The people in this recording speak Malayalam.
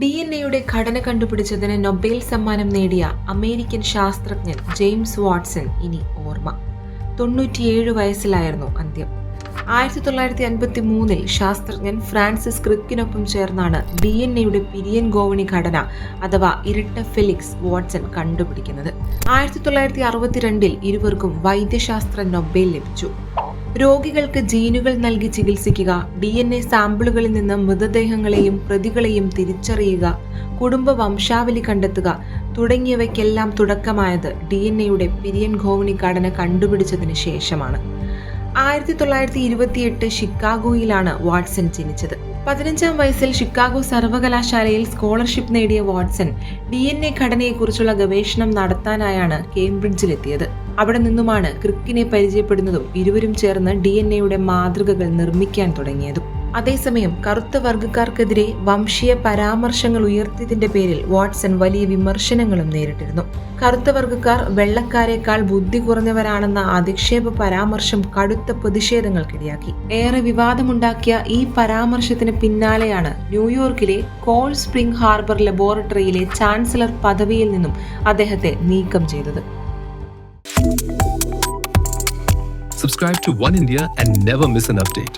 ഡി എൻ എയുടെ ഘടന കണ്ടുപിടിച്ചതിന് നൊബേൽ സമ്മാനം നേടിയ അമേരിക്കൻ ശാസ്ത്രജ്ഞൻ ജെയിംസ് വാട്സൺ ഇനി ഓർമ്മ. തൊണ്ണൂറ്റിയേഴ് വയസ്സിലായിരുന്നു അന്ത്യം. ആയിരത്തി തൊള്ളായിരത്തി അൻപത്തി മൂന്നിൽ ശാസ്ത്രജ്ഞൻ ഫ്രാൻസിസ് ക്രിക്കിനൊപ്പം ചേർന്നാണ് ഡി എൻ എയുടെ പിരിയൻ ഗോവണി ഘടന അഥവാ ഇരട്ട ഫെലിക്സ് വാട്സൺ കണ്ടുപിടിക്കുന്നത്. ആയിരത്തി തൊള്ളായിരത്തി അറുപത്തിരണ്ടിൽ ഇരുവർക്കും വൈദ്യശാസ്ത്ര നൊബേൽ ലഭിച്ചു. രോഗികൾക്ക് ജീനുകൾ നൽകി ചികിത്സിക്കുക ഡി എൻ എ സാമ്പിളുകളിൽ നിന്ന് മൃതദേഹങ്ങളെയും പ്രതികളെയും തിരിച്ചറിയുക കുടുംബ വംശാവലി കണ്ടെത്തുക തുടങ്ങിയവയ്ക്കെല്ലാം തുടക്കമായത് ഡി എൻ എയുടെ പിരിയൻ ഗോവണി ഘടന കണ്ടുപിടിച്ചതിന് ശേഷമാണ്. ആയിരത്തി തൊള്ളായിരത്തി ഇരുപത്തിയെട്ട് ഷിക്കാഗോയിലാണ് വാട്സൺ ജനിച്ചത്. പതിനഞ്ചാം വയസ്സിൽ ഷിക്കാഗോ സർവകലാശാലയിൽ സ്കോളർഷിപ്പ് നേടിയ വാട്സൺ ഡി എൻ എ ഘടനയെക്കുറിച്ചുള്ള ഗവേഷണം നടത്താനായാണ് കേംബ്രിഡ്ജിലെത്തിയത്. അവിടെ നിന്നുമാണ് ക്രിക്കിനെ പരിചയപ്പെടുന്നതും ഇരുവരും ചേർന്ന് ഡി എൻ എയുടെ മാതൃകകൾ നിർമ്മിക്കാൻ തുടങ്ങിയതും. അതേസമയം കറുത്ത വർഗക്കാർക്കെതിരെ വംശീയ പരാമർശങ്ങൾ ഉയർത്തിയതിന്റെ പേരിൽ വാട്സൺ വലിയ വിമർശനങ്ങളും നേരിട്ടിരുന്നു. കറുത്ത വർഗക്കാർ വെള്ളക്കാരേക്കാൾ ബുദ്ധി കുറഞ്ഞവരാണെന്ന അധിക്ഷേപ പരാമർശം കടുത്ത പ്രതിഷേധങ്ങൾക്കിടയാക്കി. ഏറെ വിവാദമുണ്ടാക്കിയ ഈ പരാമർശത്തിന് പിന്നാലെയാണ് ന്യൂയോർക്കിലെ കോൾ സ്പ്രിംഗ് ഹാർബർ ലബോറട്ടറിയിലെ ചാൻസലർ പദവിയിൽ നിന്നും അദ്ദേഹത്തെ നീക്കം ചെയ്തത്. Subscribe to One India and never miss an update.